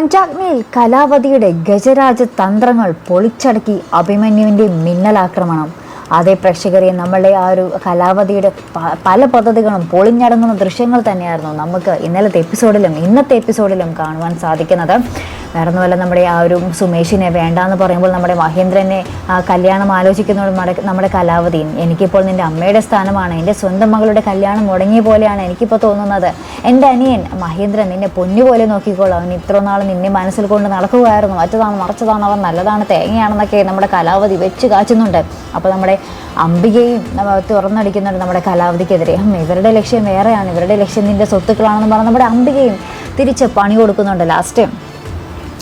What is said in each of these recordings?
പഞ്ചാഗ്നിയിൽ കലാവതിയുടെ ഗജരാജ തന്ത്രങ്ങൾ പൊളിച്ചടക്കി അഭിമന്യുവിന്റെ മിന്നലാക്രമണം. അതേ പ്രേക്ഷകരെ നമ്മളുടെ ആ ഒരു കലാവതിയുടെ പല പദ്ധതികളും പൊളിഞ്ഞടങ്ങുന്ന ദൃശ്യങ്ങൾ തന്നെയായിരുന്നു നമുക്ക് ഇന്നലത്തെ എപ്പിസോഡിലും ഇന്നത്തെ എപ്പിസോഡിലും കാണുവാൻ സാധിക്കുന്നത്. വേറെ ഒന്നുമല്ല നമ്മുടെ ആ ഒരു സുമേഷിനെ വേണ്ടാന്ന് പറയുമ്പോൾ നമ്മുടെ മഹേന്ദ്രനെ ആ കല്യാണം ആലോചിക്കുന്ന നമ്മുടെ നമ്മുടെ കലാവതി. എനിക്കിപ്പോൾ നിന്റെ അമ്മയുടെ സ്ഥാനമാണ്. എന്റെ സ്വന്തം മകളുടെ കല്യാണം മുടങ്ങിയ പോലെയാണ് എനിക്കിപ്പോൾ തോന്നുന്നത്. എന്റെ അനിയൻ മഹേന്ദ്രൻ നിന്നെ പൊന്നുപോലെ നോക്കിക്കോളാം. അവൻ ഇത്ര നാൾ നിന്നെ മനസ്സിൽ കൊണ്ട് നടക്കുകയായിരുന്നു. മറ്റതാണ് മറിച്ചതാണ് അവൻ നല്ലതാണ് തേങ്ങയാണെന്നൊക്കെ നമ്മുടെ കലാവതി വെച്ച് കാച്ചുന്നുണ്ട്. അപ്പോൾ നമ്മുടെ അംബികയും തുറന്നടിക്കുന്നുണ്ട് നമ്മുടെ കലാവതിക്കെതിരെ. ഇവരുടെ ലക്ഷ്യം വേറെയാണ്. ഇവരുടെ ലക്ഷ്യം നിന്റെ സ്വത്തുക്കളാണെന്ന് പറഞ്ഞ് നമ്മുടെ അംബികയും തിരിച്ച് പണി കൊടുക്കുന്നുണ്ട് ലാസ്റ്റ്.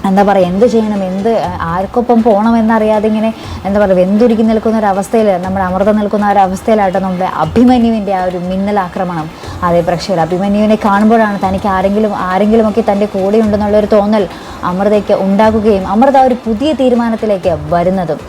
എന്താ പറയുക എന്ത് ചെയ്യണം എന്ത് ആർക്കൊപ്പം പോകണം എന്നറിയാതെ ഇങ്ങനെ എന്താ പറയുക വെന്തുരുക്കി നിൽക്കുന്ന ഒരു അവസ്ഥയിൽ നമ്മുടെ അമൃതം നിൽക്കുന്ന ഒരു അവസ്ഥയിലായിട്ട് നമ്മുടെ അഭിമന്യുവിന്റെ ആ ഒരു മിന്നൽ ആക്രമണം അതേ പ്രേക്ഷകർ അഭിമന്യുവിനെ കാണുമ്പോഴാണ് തനിക്ക് ആരെങ്കിലും ആരെങ്കിലുമൊക്കെ തന്റെ കൂടെ ഉണ്ടെന്നുള്ളൊരു തോന്നൽ അമൃതയ്ക്ക് ഉണ്ടാക്കുകയും അമൃത ഒരു പുതിയ തീരുമാനത്തിലേക്ക് വരുന്നതും.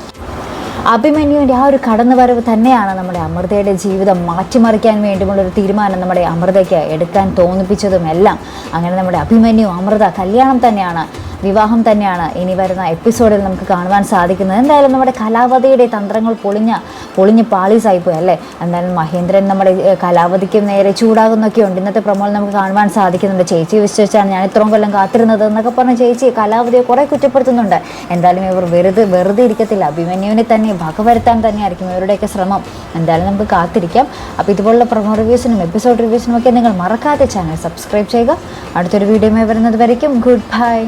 അഭിമന്യുവിന്റെ ആ ഒരു കടന്നുവരവ് തന്നെയാണ് നമ്മുടെ അമൃതയുടെ ജീവിതം മാറ്റിമറിക്കാൻ വേണ്ടിയുള്ള ഒരു തീരുമാനം നമ്മുടെ അമൃതയ്ക്ക് എടുക്കാൻ തോന്നിപ്പിച്ചതും എല്ലാം അങ്ങനെ നമ്മുടെ അഭിമന്യു അമൃത കല്യാണം തന്നെയാണ് വിവാഹം തന്നെയാണ് ഇനി വരുന്ന എപ്പിസോഡിൽ നമുക്ക് കാണുവാൻ സാധിക്കുന്നത്. എന്തായാലും നമ്മുടെ കലാവതിയുടെ തന്ത്രങ്ങൾ പൊളിഞ്ഞ പൊളിഞ്ഞ് പാളീസായിപ്പോയി അല്ലേ? എന്തായാലും മഹേന്ദ്രൻ നമ്മുടെ കലാവതിക്ക് നേരെ ചൂടാകുന്നൊക്കെ ഉണ്ട്. ഇന്നത്തെ പ്രമോൾ നമുക്ക് കാണുവാൻ സാധിക്കുന്നുണ്ട്. ചേച്ചി വിശ്വസിച്ചാണ് ഞാൻ ഇത്രയും കൊല്ലം കാത്തിരുന്നത് എന്നൊക്കെ പറഞ്ഞ് ചേച്ചി കലാവതിയെ കുറേ കുറ്റപ്പെടുത്തുന്നുണ്ട്. എന്തായാലും ഇവർ വെറുതെ വെറുതെ ഇരിക്കത്തില്ല. അഭിമന്യുവിനെ തന്നെ വകവരുത്താൻ തന്നെയായിരിക്കും ഇവരുടെയൊക്കെ ശ്രമം. എന്തായാലും നമുക്ക് കാത്തിരിക്കാം. അപ്പോൾ ഇതുപോലുള്ള പ്രൊമോ റിവ്യൂസിനും എപ്പിസോഡ് റിവ്യൂസിനും ഒക്കെ നിങ്ങൾ മറക്കാതെ ചാനൽ സബ്സ്ക്രൈബ് ചെയ്യുക. അടുത്തൊരു വീഡിയോ വരുന്നത് വരയ്ക്കും. Good bye.